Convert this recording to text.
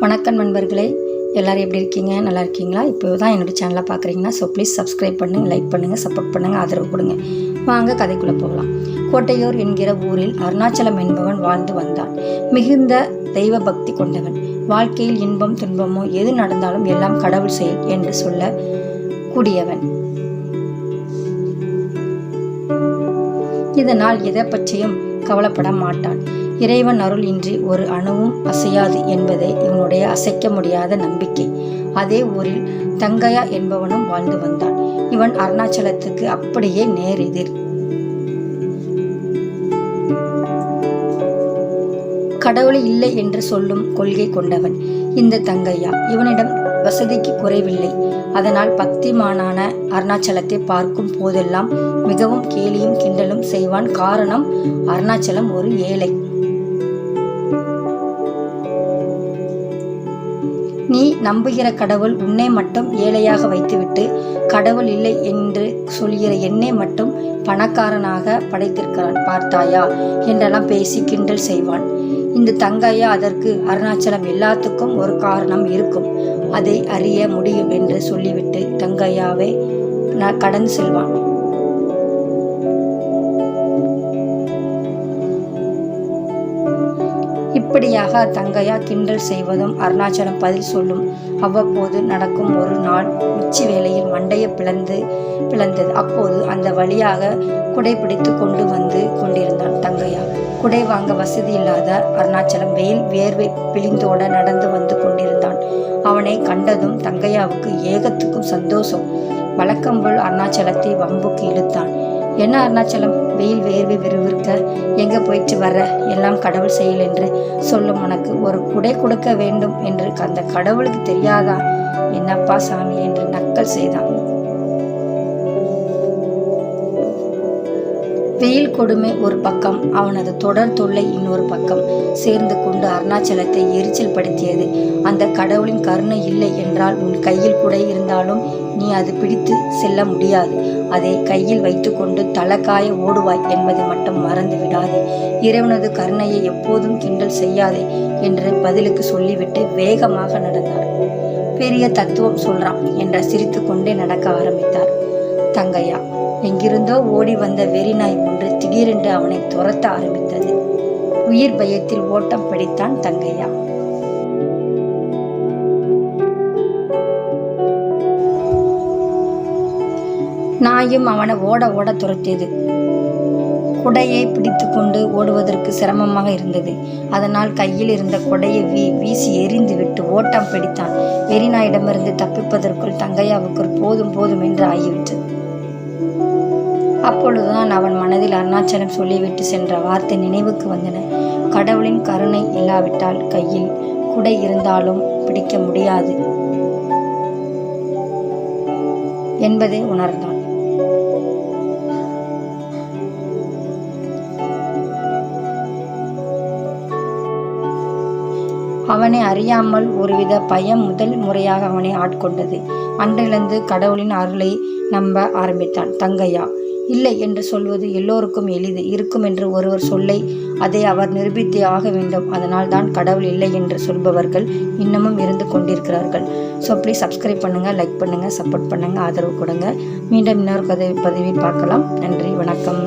வணக்கம் நண்பர்களே. எல்லோரும் எப்படி இருக்கீங்க? நல்லா இருக்கீங்களா? இப்போ தான் என்னோடய சேனலை பார்க்குறீங்கன்னா ஸோ ப்ளீஸ் சப்ஸ்கிரைப் பண்ணுங்கள் லைக் பண்ணுங்கள் சப்போர்ட் பண்ணுங்கள் ஆதரவு கொடுங்க. வாங்க கதைக்குள்ளே போகலாம். கோட்டையூர் என்கிற ஊரில் அருணாச்சலம் என்பவன் வாழ்ந்து வந்தான். மிகுந்த தெய்வ பக்தி கொண்டவன். வாழ்க்கையில் இன்பம் துன்பமோ எது நடந்தாலும் எல்லாம் கடவுள் செயல் என்று சொல்ல கூடியவன். இதனால் எதை பற்றியும் கவலைப்பட மாட்டான். இறைவன் அருள் இன்றி ஒரு அணுவும் அசையாது என்பதே இவனுடைய அசைக்க முடியாத நம்பிக்கை. அதே ஊரில் தங்கையா என்பவனும் வாழ்ந்து வந்தான். இவன் அருணாச்சலத்துக்கு அப்படியே நேர் எதிர். கடவுளை இல்லை என்று சொல்லும் கொள்கை கொண்டவன் இந்த தங்கையா? இவனிடம் வசதிக்கு குறைவில்லை. அதனால் பக்திமானான அருணாச்சலத்தை பார்க்கும் போதெல்லாம் மிகவும் கேலியும் கிண்டலும் செய்வான். காரணம் அருணாச்சலம் ஒரு ஏழை. நீ நம்புகிற கடவுள் உன்னை மட்டும் ஏழையாக வைத்துவிட்டு கடவுள் இல்லை என்று சொல்கிற என்னை மட்டும் பணக்காரனாக படைத்திருக்கிறான் பார்த்தாயா? என்றெல்லாம் பேசி கிண்டல் செய்வான். இந்த தங்கையா அதற்கு அருணாச்சலம் எல்லாத்துக்கும் ஒரு காரணம் இருக்கும். அதை அறிய முடியும் என்று சொல்லிவிட்டு தங்கையாவை கடந்து செல்வான். இப்படியாக தங்கையா கிண்டல் செய்வதும் அருணாச்சலம் பதில் சொல்லும். அவ்வப்போது நடக்கும் ஒரு நாள் உச்சி வேளையில் மண்டையை பிளந்து பிளந்தது. அப்போது அந்த வழியாக குடை பிடித்து கொண்டு வந்து கொண்டிருந்தான் தங்கையா குடை வாங்க வசதி இல்லாத அருணாச்சலம் வெயில் வேர்வை பிழிந்தோட நடந்து வந்து கொண்டிருந்தான். அவனை கண்டதும் தங்கையாவுக்கு ஏகத்துக்கும் சந்தோஷம். வழக்கம்போல் அருணாச்சலத்தை வம்புக்கு இழுத்தான். என்ன அருணாச்சலம்? வெயில் வேர்வை விறுவிறுக்க எங்கே போயிட்டு வர எல்லாம் கடவுள் செயல் என்று சொல்லும் உனக்கு ஒரு குடை கொடுக்க வேண்டும் என்று அந்த கடவுளுக்கு தெரியாதா? என்னப்பா சாமி என்று நக்கல் செய்தான். வெயில் கொடுமை ஒரு பக்கம் அவனது தொடர் தொல்லை இன்னொரு பக்கம். சேர்ந்து கொண்டு அருணாச்சலத்தை எரிச்சல் படுத்தியது. அந்த கடவுளின் கருணை இல்லை என்றால் உன் கையில் கூட இருந்தாலும் நீ அது பிடித்து செல்ல முடியாது. அதை கையில் வைத்துக்கொண்டு தலக்காய ஓடுவாய் என்பதை மட்டும் மறந்து விடாதே. இறைவனது கருணையை எப்போதும் கிண்டல் செய்யாதே என்று பதிலுக்கு சொல்லிவிட்டு வேகமாக நடந்தார். பெரிய தத்துவம் சொல்றான் என்ற சிரித்து கொண்டே நடக்க ஆரம்பித்தார். தங்கையா எங்கிருந்தோ ஓடி வந்த வெறிநாய் ஒன்று திடீரென்று அவனை துரத்த ஆரம்பித்தது. உயிர் பயத்தில் ஓட்டம் பிடித்தான் தங்கையா. நாயும் அவனை ஓட ஓட துரத்தியது. குடையை பிடித்து கொண்டு ஓடுவதற்கு சிரமமாக இருந்தது. அதனால் கையில் இருந்த கொடையை வீ வீசி எரிந்து விட்டு ஓட்டம் பிடித்தான். வெறிநாயிடமிருந்து தப்பிப்பதற்குள் தங்கையாவுக்கு போதும் போதும் என்று ஆகிவிட்டது. அப்பொழுதுதான் அவன் மனதில் அருணாச்சலம் சொல்லிவிட்டு சென்ற வார்த்தை நினைவுக்கு வந்தன. கடவுளின் கருணை இல்லாவிட்டால் கையில் குடை இருந்தாலும் பிடிக்க முடியாது என்பதை உணர்ந்தான். அவனை அறியாமல் ஒருவித பயம் முதல் முறையாக அவனை ஆட்கொண்டது. அன்றிலிருந்து கடவுளின் அருளை நம்ப ஆரம்பித்தான். தங்கையா இல்லை என்று சொல்வது எல்லோருக்கும் எளிது. இருக்கும் என்று ஒருவர் சொல்லை அதை அவர் நிரூபித்தே ஆக வேண்டும். அதனால் தான் கடவுள் இல்லை என்று சொல்பவர்கள் இன்னமும் இருந்து கொண்டிருக்கிறார்கள். ஸோ ப்ளீஸ் சப்ஸ்கிரைப் பண்ணுங்கள் லைக் பண்ணுங்கள் சப்போர்ட் பண்ணுங்கள் ஆதரவு கொடுங்க. மீண்டும் இன்னொரு கதை பதிவில் பார்க்கலாம். நன்றி வணக்கம்.